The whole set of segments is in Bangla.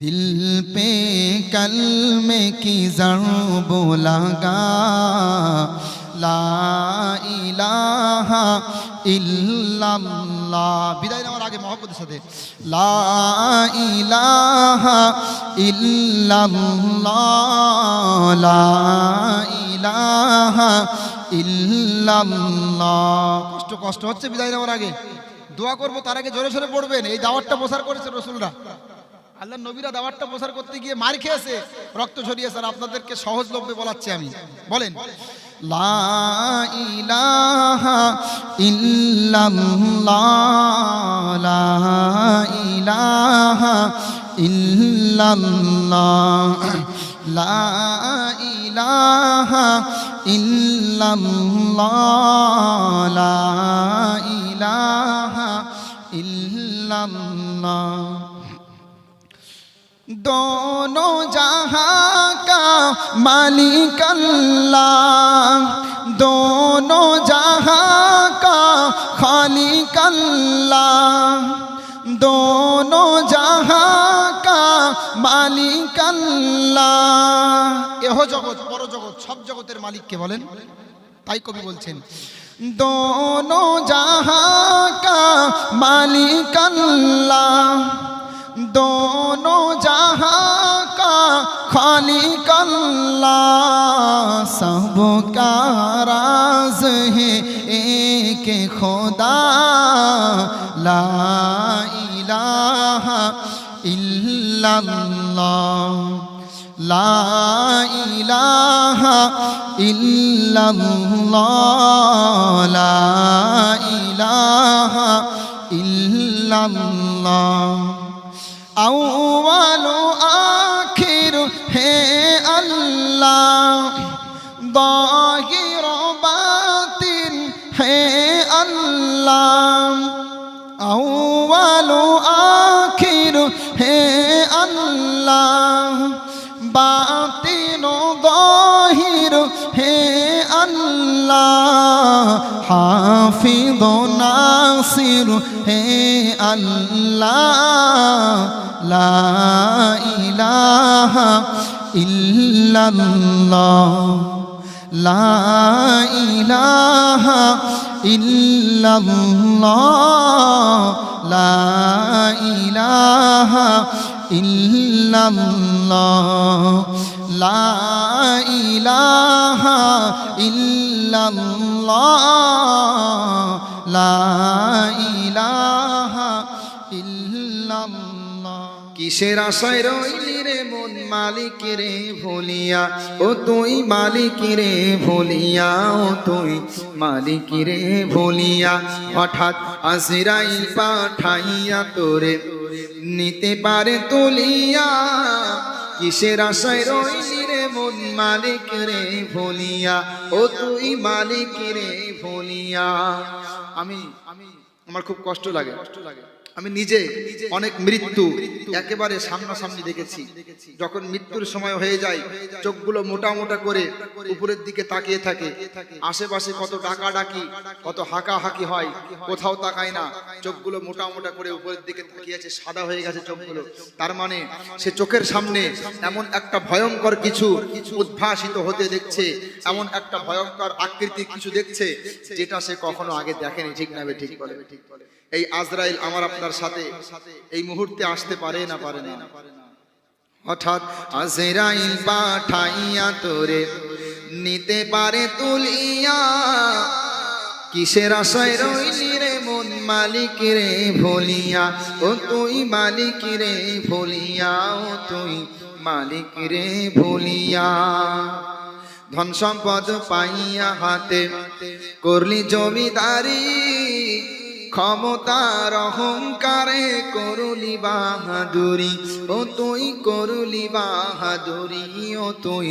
दिल पे कलमे की जरब लगा লা ইলাহা ইল্লাল্লাহ বিদায় নেওয়ার আগে মহব্বতের সাথে লা ইলাহা ইল্লাল্লাহ লা ইলাহা ইল্লাল্লাহ কষ্ট কষ্ট হচ্ছে বিদায় নেওয়ার আগে দোয়া করবো তার আগে জোরে সোরে পড়বেন এই দাওয়াতটা প্রসার করেছে রসুলরা আল্লাহ নবীরা দাওয়াতটা প্রসার করতে গিয়ে মার খেয়েছে, রক্ত ঝরিয়েছে, আর আপনাদেরকে সহজলভ্যে বলাচ্ছি আমি। বলেন, লা ইলাহা ইল্লাল্লাহ, লা ইলাহা লা ইলাহা লা ইলাহা दोनों जहां का मालिक अल्लाह दोनों जहां का खालिक अल्लाह दोनों जहां का मालिक अल्लाह এহ জগৎ বড় জগৎ সব জগতের মালিককে বলেন তাই কবি বলছেন दोनों जहां का मालिक अल्लाह दोनों जहां का खालिक अल्लाह सब का राज है एक खुदा ला इलाहा इल्लल्लाह ला इलाहा इल्लल्लाह ला इलाहा इल्लल्लाह अव्वल আউয়ালু আখির, হে আল্লাহ, বাতিন দহির, হে আল্লাহ হাফিদ নাসির, হে আল্লাহ, লা ইলাহা ইল্লাল্লাহ, লা ইলাহা ইল্লাল্লাহ লা ইলাহা ইল্লাল্লাহ লা ইলাহা ইল্লাল্লাহ লা ইলাহা ইল্লাল্লাহ। কিসের আশায় রই মালিক রে ভুলিয়া, ও তুই মালিক রে ভুলিয়া, ও তুই মালিক রে ভুলিয়া। হঠাৎ আসিরাই পাঠাইয়া তোরে নিতে পারে তুলিয়া, কিসের আশায় রইলি রে মন মালিক রে ভুলিয়া, ও তুই মালিক রে ভুলিয়া। আমি আমি, আমার খুব কষ্ট লাগে কষ্ট লাগে। আমি নিজে অনেক মৃত্যু একেবারে সামনাসামনি দেখেছি। যখন মৃত্যুর সময় হয়ে যায়, চোখগুলো মোটা মোটা করে উপরের দিকে তাকিয়ে থাকে। আশেপাশে কত ডাকা ডাকি, কত হাঁকা হাঁকি হয়, কোথাও তাকায় না। চোখগুলো মোটা মোটা করে উপরের দিকে তাকিয়েছে সাদা হয়ে গেছে চোখগুলো। তার মানে সে চোখের সামনে এমন একটা ভয়ঙ্কর কিছু উদ্ভাসিত হতে দেখছে, এমন একটা ভয়ঙ্কর আকৃতি কিছু দেখছে, যেটা সে কখনো আগে দেখেনি, ঠিক না ঠিক বলে ঠিক বলে। এই আজরাইল আমার আপনার সাথে এই মুহূর্তে আসতে পারে না পারে না। হঠাৎ আজরাইল পাঠাইয়া তোরে নিতে পারে তুলিয়া। কিসের আশায় রইলি রে মন মালিক রে ভুলিয়া? ও তুই মালিক রে ভুলিয়া, ও তুই মালিক রে ভুলিয়া। ধন সম্পদ পাইয়া হাতে করলি জমিদারি। ক্ষমতার অহংকারে করুলি বাহাদুরি, ও তুই করুলি বাহাদুরি, ও তুই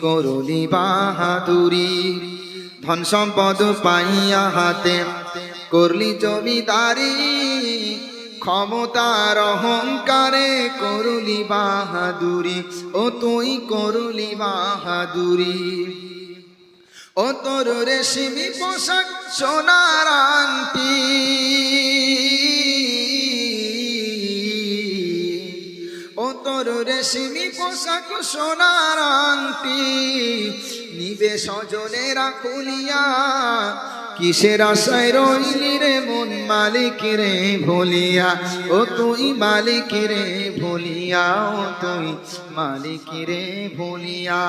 করুলি বাহাদুরি। ধন সম্পদ পাইয়া হাতে করলি জমিদারি, ক্ষমতার অহংকারে করুলি বাহাদুরি, ও তুই করুলি বাহাদুরি। ও তোর রেশমি পোশাক সোনার আংটি। ও তোর তোর রেশমি পোশাক সোনার আংটি। নিবে সজনেরা খুলিয়া, কিসের আশায় রইলি রে মন মালিক রে ভুলিয়া? ও তুই মালিক রে ভুলিয়া, ও তুই মালিক রে ভুলিয়া।